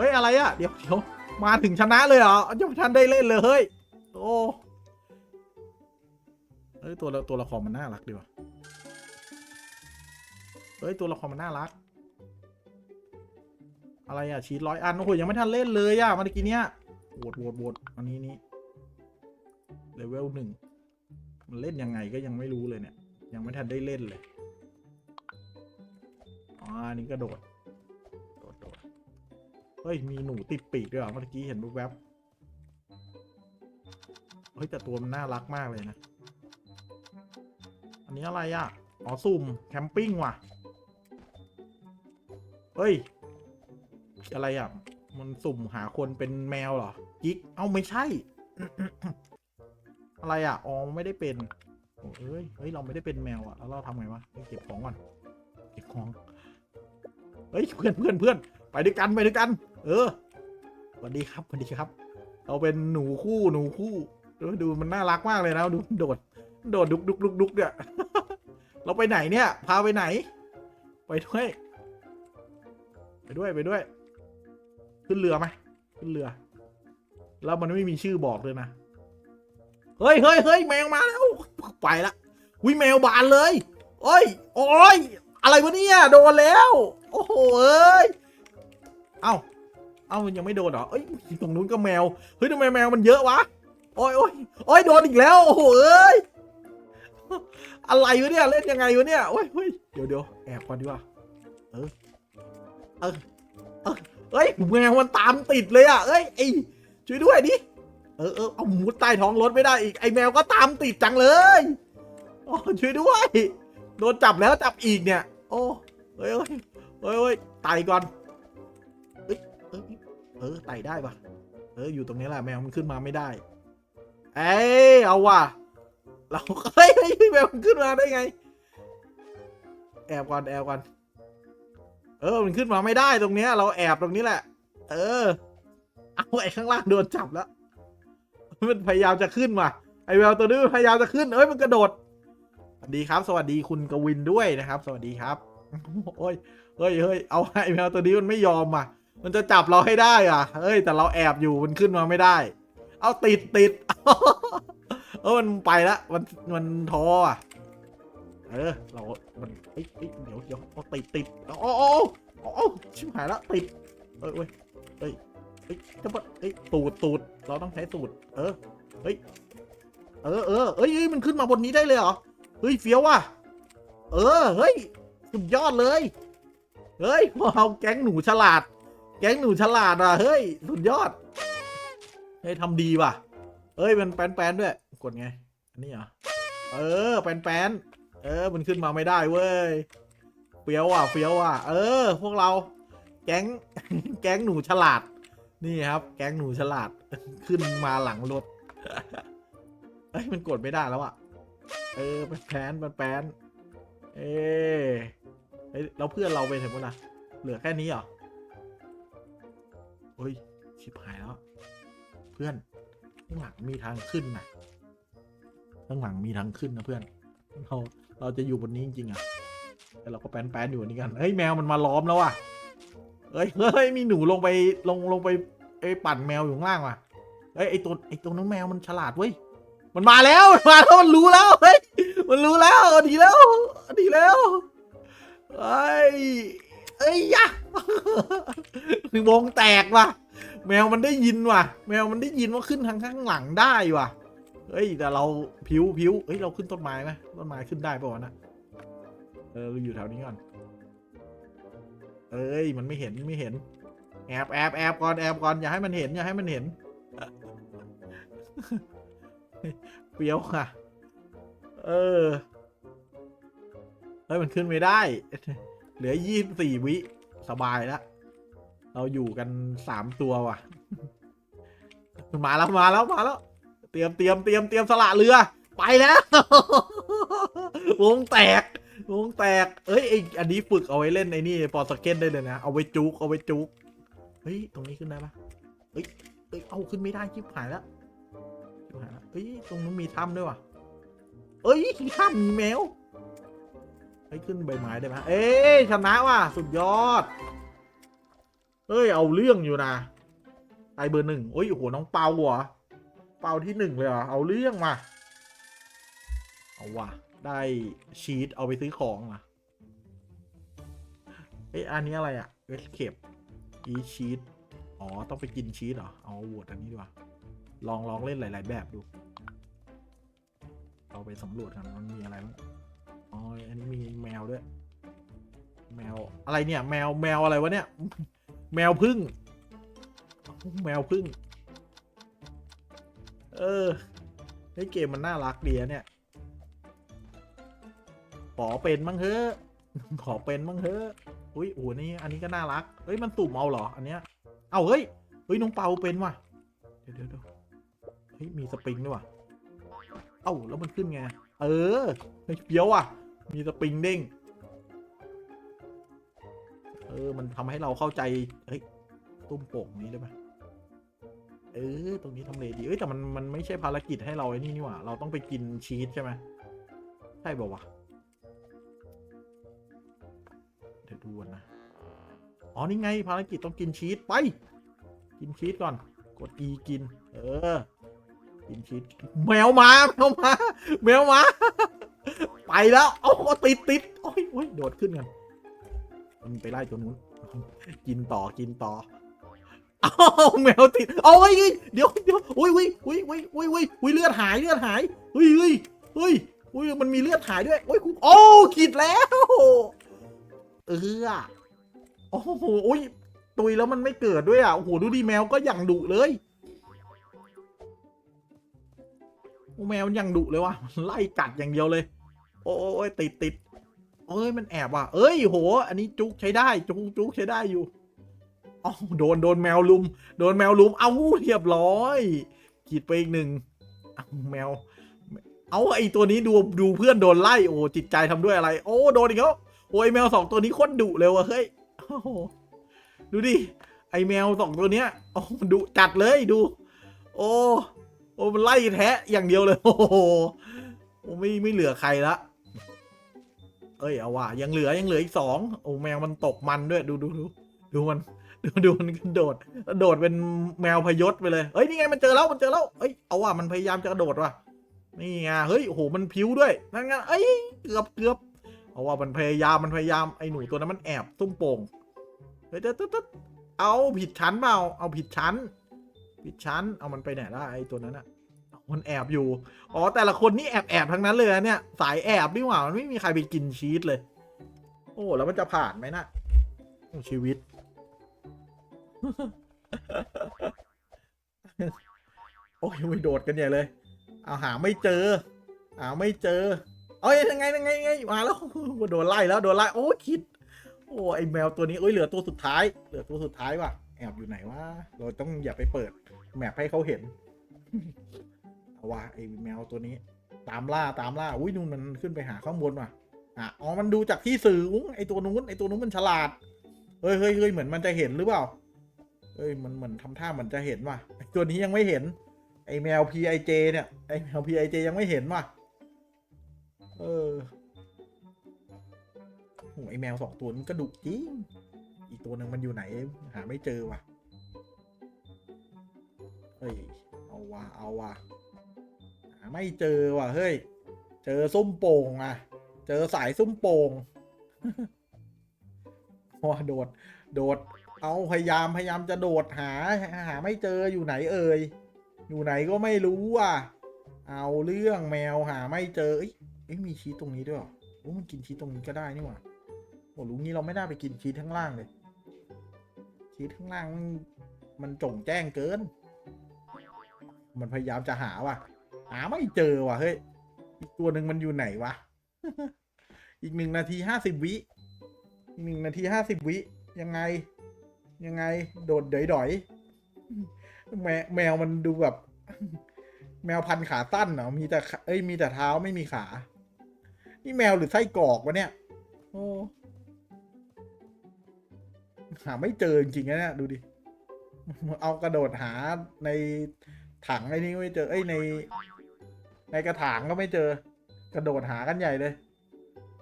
ฮ้ยอะไรอะ เดี๋ยวเดี๋ยวมาถึงชนะเลยเหรอยังไม่ทันได้เล่นเลยเฮ้ยโอ้เฮ้ยตัวตัวละครมันน่ารักดีว่ะเฮ้ยตัวละครมันน่ารัก อะไรอะชีดร้อยอันโอ้โหยังไม่ทันเล่นเลยอะเมื่อกี้เนี้ยโหวตโหวตโหวตอันนี้นี่เลเวลหนึ่งมันเล่นยังไงก็ยังไม่รู้เลยเนี่ย ยังไม่ทันได้เล่นเลยอ๋ออันนี้กระโดด เฮ้ย มีหนูติดปีกด้วยเหรอเมื่อกี้เห็นแวบๆเฮ้ยแต่ตัวมันน่ารักมากเลยนะ อันนี้อะไรอะ อ๋อซุ่มแคมปิ้งว่ะ เฮ้ย อะไรอะ มันสุ่มหาคนเป็นแมวเหรอ กิ๊ก เอ้าไม่ใช่ อะไรอะ อ๋อไม่ได้เป็นโอ้เอ้ยเฮ้ย เราไม่ได้เป็นแมวอะ แล้วเราทำไงวะเฮ้ยเก็บของก่อน เก็บของ เฮ้ยเพื่อนเพื่อนเพื่อน ไปด้วยกันไปด้วยกัน เออสวัสดีครับสวัสดีครับ เราเป็นหนูคู่หนูคู่ดูดูมันน่ารักมากเลยนะดูโดด โดดดุกดุกดุกดุกเนี่ยเราไปไหนเนี่ย พาไปไหน ไปด้วย ไปด้วยไปด้วย ขึ้นเรือไหมขึ้นเรือ แล้วมันไม่มีชื่อบอกเลยนะเฮ้ยเฮ้ยเฮ้ยแมวมาแล้วไปละวิแมวบานเลยโอ้ยโอ้ยอะไรวะเนี่ยโดนแล้ว โอ้โหเอ้ย เอ้า เอ้ายังไม่โดนเหรอ เอ้ยตรงนู้นก็แมว เฮ้ยทำไมแมวมันเยอะวะ โอ้ยโอ้ยโอ้ยโดนอีกแล้ว โอ้โหเอ้ย อะไรวะเนี่ย เล่นยังไงวะเนี่ย โอ้ยเฮ้ยเดี๋ยวเดี๋ยวแอบก่อนดีกว่า เออ เออ เออเฮ้ยแมวมันตามติดเลยอะ เอ้ยไอช่วยด้วยดิ เออเออเอามุดใต้ท้องรถไม่ได้อีก ไอแมวก็ตามติดจังเลยโอ้ช่วยด้วย โดนจับแล้วจับอีกเนี่ย โอ้เฮ้ยเฮ้ยเฮ้ยเฮ้ยไต่ก่อน เออเออไต่ได้ปะเอออยู่ตรงนี้แหละแมวมันขึ้นมาไม่ได้ เอ้ยเอาว่ะ เราเฮ้ยแมวมันขึ้นมาได้ไง แอบก่อนแอบก่อนเออ มันขึ้นมาไม่ได้ตรงเนี้ย เราแอบตรงนี้แหละ เออ เอาไอ้ข้างล่างโดนจับแล้ว มันพยายามจะขึ้นมา ไอ้แววตัวนี้พยายามจะขึ้น เอ้ย มันกระโดด สวัสดีครับ สวัสดีคุณกวินด้วยนะครับ สวัสดีครับ โอ้ย เฮ้ยเฮ้ยเอาไอ้แมวตัวนี้มันไม่ยอมอะ มันจะจับเราให้ได้อะเฮ้ย แต่เราแอบอยู่มันขึ้นมาไม่ได้ เอาติดติดเออมันไปละมันมันท้ออะ เออ เรา มันเอ้ยเดี๋ยวเดี๋ยวเอาติดติดโอ้โอ้โอ้โอ้โอ้ชิบหายแล้วติด เอ้ยเว้ยเอ้ยเอ้ยจะปะเอ้ยตูดตูดเราต้องใช้ตูด เออเฮ้ยเออเออเอ้ยเอ้ยมันขึ้นมาบนนี้ได้เลยเหรอเฮ้ยเฟี้ยวว่ะ เออเฮ้ยสุดยอดเลย เฮ้ยพวกเราแก๊งหนูฉลาด แก๊งหนูฉลาดอะ เฮ้ย สุดยอด เฮ้ยทำดีว่ะ เฮ้ย มันแป้นๆด้วย กดไง อันนี้เหรอ เออ แป้นๆ เออ มันขึ้นมาไม่ได้เว้ย เฟี้ยวอะ เฟี้ยวอะ เออ พวกเรา แก๊ง แก๊งหนูฉลาด นี่ครับ แก๊งหนูฉลาด ขึ้นมาหลังรถเอ้ย มันกดไม่ได้แล้วอะ เออแพนมันแปนเอ้เฮ้ยแล้วเพื่อนเราไปถึงมั้งนะเหลือแค่นี้เหรอ เฮ้ย ชิบหายแล้ว เพื่อน ข้างหลังมีทางขึ้นนะข้างหลังมีทางขึ้นนะเพื่อน เรา เราจะอยู่บนนี้จริงๆอะ แต่เราก็แปนแปนๆอยู่นี่กัน เฮ้ยแมวมันมาล้อมแล้วอะเฮ้ย เฮ้ย มีหนูลงไป ลง ลงไปไอ้ปั่นแมวอยู่ข้างล่างว่ะเฮ้ย ไอ้ตัว ไอ้ตัวน้องแมวมันฉลาดเว้ย มันมาแล้วมันมาแล้ว มันรู้แล้ว เฮ้ย มันรู้แล้ว ดีแล้ว ดีแล้ว เฮ้ย เอ้ยยะ วงแตกว่ะ แมวมันได้ยินว่ะ แมวมันได้ยินว่าขึ้นทางข้างหลังได้ว่ะ เฮ้ยแต่เราผิวผิวเฮ้ยเราขึ้นต้นไม้ไหมต้นไม้ขึ้นได้ป่าวะนะเออเราอยู่แถวนี้ก่อน เอ้ยมันไม่เห็นไม่เห็น แอบแอบแอบก่อนแอบก่อนอย่าให้มันเห็นอย่าให้มันเห็นเปรี้ยวค่ะ เออเฮ้ยมันขึ้นไม่ได้ เหลือยี่สิบสี่วิ สบายแล้ว เราอยู่กันสามตัวว่ะ มาแล้วมาแล้วมาแล้ว เตรียมเตรียมเตรียมเตรียมสละเรือ ไปแล้ว วงแตก วงแตก เอ้ยไออันนี้ฝึกเอาไว้เล่นไอ้นี่ปอสเก็ตได้เลยนะ เอาไว้จุกเอาไว้จุกเฮ้ย ตรงนี้ขึ้นได้ปะเฮ้ยเฮ้ย เอาขึ้นไม่ได้ชิบหายแล้วชิบหายแล้วเฮ้ย ตรงนู้นมีถ้ำด้วยว่ะเอ้ยมีถ้ำมีแมวเฮ้ยขึ้นใบไม้ได้ไหมเอ้ยชนะว่ะ สุดยอด เฮ้ย เอาเรื่องอยู่นะไอเบอร์หนึ่งโอ้ยโอ้โหน้องเปาเหรอเปาที่หนึ่งเลยเหรอเอาเรื่องมาเอาว่ะได้ชีตเอาไปซื้อของอะเอ้ยอันนี้อะไรอะเวสเคปอีชีตอ๋อ ต้องไปกินชีตเหรอ เอาโหวตอันนี้ดีกว่า ลองลองเล่นหลาย ๆ แบบดู เราไปสำรวจกันมันมีอะไรบ้าง อ๋อ อันนี้มีแมวด้วย แมวอะไรเนี่ย แมวแมวอะไรวะเนี่ย แมวพึ่ง แมวพึ่ง เออไอเกมมันน่ารักดีอะเนี่ย ขอเป็นมั้งเถอขอเป็นมั้งเถอะอุ้ยโอ้นี่อันนี้ก็น่ารัก เฮ้ย มันสุ่มเอาเหรอ อันเนี้ย เอาเฮ้ย เฮ้ย น้องเปาเป็นว่ะ เดี๋ยวเดี๋ยวเฮ้ย มีสปริงด้วยว่ะ เอ้า แล้วมันขึ้นไง เออเฮ้ยเปียวอะ มีสปริงเด้ง ออมันทำให้เราเข้าใจเฮ้ยตุ้มโป่งนี้ได้ไหมเออ ตรงนี้ทำเลดีเอ้ยแต่มันมันไม่ใช่ภารกิจให้เราไอ้นี่นี่หว่า เราต้องไปกินชีสใช่ไหมใช่ป่าวะเดี๋ยวดูนะอ๋อนี่ไงภารกิจต้องกินชีสไป กินชีสก่อน กด E กิน เออ กินชีสแมวมาแมวมาแมวมาไปแล้วโอ้ติดติดโอ้ยโอ้ยโดดขึ้นกัน มันไปไล่ตัวนู้น กินต่อกินต่อเอาแมวติดเอาเฮ้ยเฮ้ยเดี๋ยวเดี๋ยวอุ้ยอุ้ยอุ้ยอุ้ยอุ้ยอุ้ยอุ้ยเลือดหายเลือดหายเฮ้ยเฮ้ยเฮ้ยอุ้ยมันมีเลือดหายด้วยโอ้ยโอ้ขีดแล้ว เออโอ้โหอุ้ยตุยแล้วมันไม่เกิดด้วยอะโอ้โหดูดิแมวก็อย่างดุเลยแมวย่างดุเลยว่ะไล่กัดอย่างเดียวเลย โอ้ยติดติด เอ้ยมันแอบว่ะเอ้ยโห อันนี้จุกใช้ได้ จุกจุกใช้ได้อยู่อ๋อโดนโดนแมวลุม โดนแมวลุม เอาเรียบร้อยขีดไปอีกหนึ่งเอาแมว เอาไอตัวนี้ดูดูเพื่อนโดนไล่โอ้จิตใจทำด้วยอะไร โอ้โดนอีกแล้วโอ้ยแมวสองตัวนี้โคตรดุเลยว่ะเฮ้ยโอ้โหดูดิไอแมวสองตัวเนี้ยโอ้ดุจัดเลยดู โอ้โอ้มันไล่แทะอย่างเดียวเลย โอ้โหโอ้ไม่ไม่เหลือใครละ เอ้ยเอาว่ะยังเหลือยังเหลืออีกสองโอ้แมวมันตกมันด้วยดูดูดูดูมันดูดูมันกระโดดกระโดดเป็นแมวพยศไปเลยเฮ้ยนี่ไงมันเจอแล้วมันเจอแล้วเอ้ยเอาว่ะมันพยายามจะกระโดดว่ะนี่ไงเฮ้ยโอ้โหมันพิ้วด้วยนั่นไงเอ้ยเกือบเกือบเอาว่ามันพยายามมันพยายามไอ้หนูตัวนั้นมันแอบตุ้มโป่งเฮ้ยเต๊ดเต๊ดเต๊ดเอาผิดชั้นเปล่าเอาผิดชั้นผิดชั้นเอามันไปไหนละไอ้ตัวนั้นอะ มันแอบอยู่ อ๋อ แต่ละคนนี่แอบแอบทั้งนั้นเลยนะเนี่ย สายแอบนี่หว่า มันไม่มีใครไปกินชีสเลย โอ้ แล้วมันจะผ่านไหมนะโอ้ชีวิต โอ้ยไม่โดดกันใหญ่เลย เอาหาไม่เจอ หาไม่เจอ เอ้ยยังไงยังไงยังไงมาแล้ว โดนไล่แล้วโดนไล่ โอ้คิด โอ้ไอแมวตัวนี้เอ้ยเหลือตัวสุดท้าย เหลือตัวสุดท้ายว่ะ แอบอยู่ไหนวะ เราต้องอย่าไปเปิด แมปให้เขาเห็น เอาว่ะไอแมวตัวนี้ ตามล่าตามล่าอุ้ยนู่นมันขึ้นไปหาข้างบนว่ะอะอ๋อมันดูจากที่สูงไอตัวนู้นไอตัวนู้นมันฉลาดเฮ้ยเฮ้ยเฮ้ยเหมือนมันจะเห็นหรือเปล่าเฮ้ยมันเหมือนทำท่าเหมือนจะเห็นว่ะไอตัวนี้ยังไม่เห็น ไอแมว PIJ เนี่ยไอแมว PIJ ยังไม่เห็นว่ะเออโหไอแมวสองตัวนี้ก็ดุจริงอีกตัวหนึ่งมันอยู่ไหน หาไม่เจอว่ะเฮ้ยเอาว่ะเอาว่ะ ไม่เจอว่ะเฮ้ย เจอส้มโป่งอะ เจอสายส้มโป่งว้โดด โดด เอาพยายามพยายามจะโดดหา หาไม่เจออยู่ไหนเอ่ย อยู่ไหนก็ไม่รู้อะ เอาเรื่องแมวหาไม่เจอ เอ้ยเอ้ยมีชีสตรงนี้ด้วยหรอโอ้มันกินชีสตรงนี้ก็ได้นี่หว่าโอ้รู้งี้เราไม่น่าไปกินชีสข้างล่างเลย ชีสข้างล่างมันมันจงแจ้งเกิน มันพยายามจะหาว่ะ หาไม่เจอว่ะเฮ้ย อีกตัวหนึ่งมันอยู่ไหนวะ อีกหนึ่งนาทีห้าสิบวิอีกหนึ่งนาทีห้าสิบวิ ยังไง ยังไง โดดดอยๆแมวแมวมันดูแบบ แมวพันขาสั้นเหรอ มีแต่ เอ้ย มีแต่เท้าไม่มีขา นี่แมวหรือไส้กรอกวะเนี่ย โอ้หาไม่เจอจริงๆนะเนี่ยดูดิ เอากระโดดหาในถังไอ้นี่ไม่เจอ เอ้ยใน ในกระถางก็ไม่เจอกระโดดหากันใหญ่เลย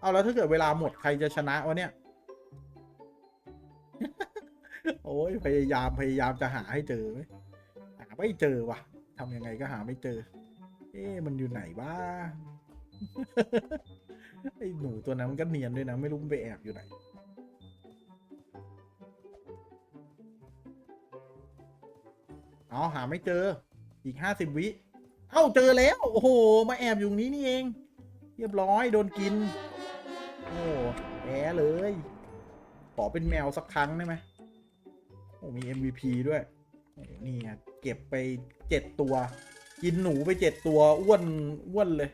เอาแล้วถ้าเกิดเวลาหมดใครจะชนะวะเนี่ย โอ้ยพยายามพยายามจะหาให้เจอไหมหาไม่เจอว่ะทำยังไงก็หาไม่เจอ เอ๊ะมันอยู่ไหนบ้างไอ้หนูตัวนั้นมันก็เนียนด้วยนะ ไม่รู้มันไปแอบอยู่ไหนเอหาไม่เจออีกห้าสิบวิ เอ้าเจอแล้ว โอ้โห มาแอบอยู่ตรงนี้นี่เอง เรียบร้อยโดนกิน โอ้แพ้เลย ขอเป็นแมวสักครั้งได้ไหมโอ้มี MVP ด้วย นี่เก็บไปเจ็ดตัว กินหนูไปเจ็ดตัวอ้วนอ้วนเลย